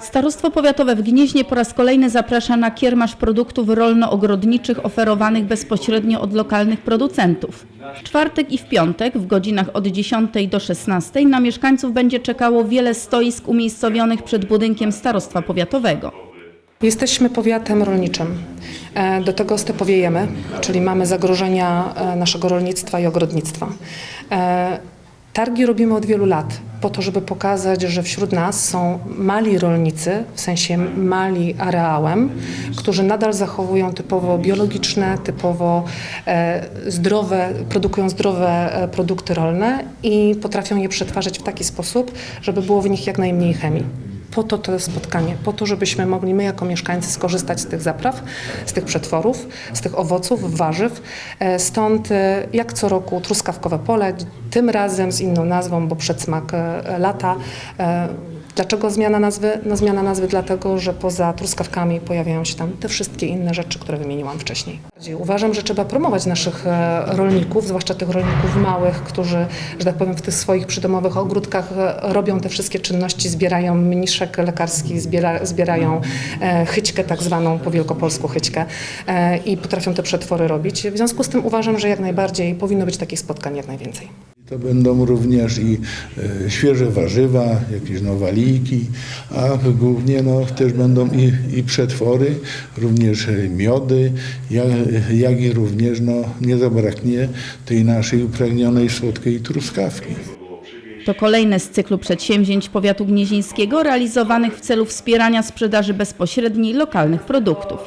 Starostwo Powiatowe w Gnieźnie po raz kolejny zaprasza na kiermasz produktów rolno-ogrodniczych oferowanych bezpośrednio od lokalnych producentów. W czwartek i w piątek w godzinach od 10 do 16 na mieszkańców będzie czekało wiele stoisk umiejscowionych przed budynkiem Starostwa Powiatowego. Jesteśmy powiatem rolniczym. E, Do tego stepowiejemy, czyli mamy zagrożenia e, naszego rolnictwa i ogrodnictwa. Targi robimy od wielu lat, po to, żeby pokazać, że wśród nas są mali rolnicy, w sensie mali areałem, którzy nadal zachowują typowo biologiczne, typowo e, zdrowe, produkują zdrowe e, produkty rolne i potrafią je przetwarzać w taki sposób, żeby było w nich jak najmniej chemii. Po to to spotkanie, po to, żebyśmy mogli my jako mieszkańcy skorzystać z tych zapraw, z tych przetworów, z tych owoców, warzyw. E, Stąd e, jak co roku truskawkowe pole, tym razem z inną nazwą, bo przedsmak e, lata. Dlaczego zmiana nazwy? No zmiana nazwy dlatego, że poza truskawkami pojawiają się tam te wszystkie inne rzeczy, które wymieniłam wcześniej. Uważam, że trzeba promować naszych e, rolników, zwłaszcza tych rolników małych, którzy, że tak powiem, w tych swoich przydomowych ogródkach e, robią te wszystkie czynności, zbierają mniszek lekarski, zbiera, zbierają e, chyćkę tak zwaną, po wielkopolsku chyćkę i potrafią te przetwory robić. W związku z tym uważam, że jak najbardziej powinno być takich spotkań jak najwięcej. To będą również i e, świeże warzywa, jakieś nowaliki, a głównie no, też będą i, i przetwory, również e, miody, jak, jak i również no, nie zabraknie tej naszej upragnionej słodkiej truskawki. To kolejne z cyklu przedsięwzięć powiatu gnieźnieńskiego realizowanych w celu wspierania sprzedaży bezpośredniej lokalnych produktów.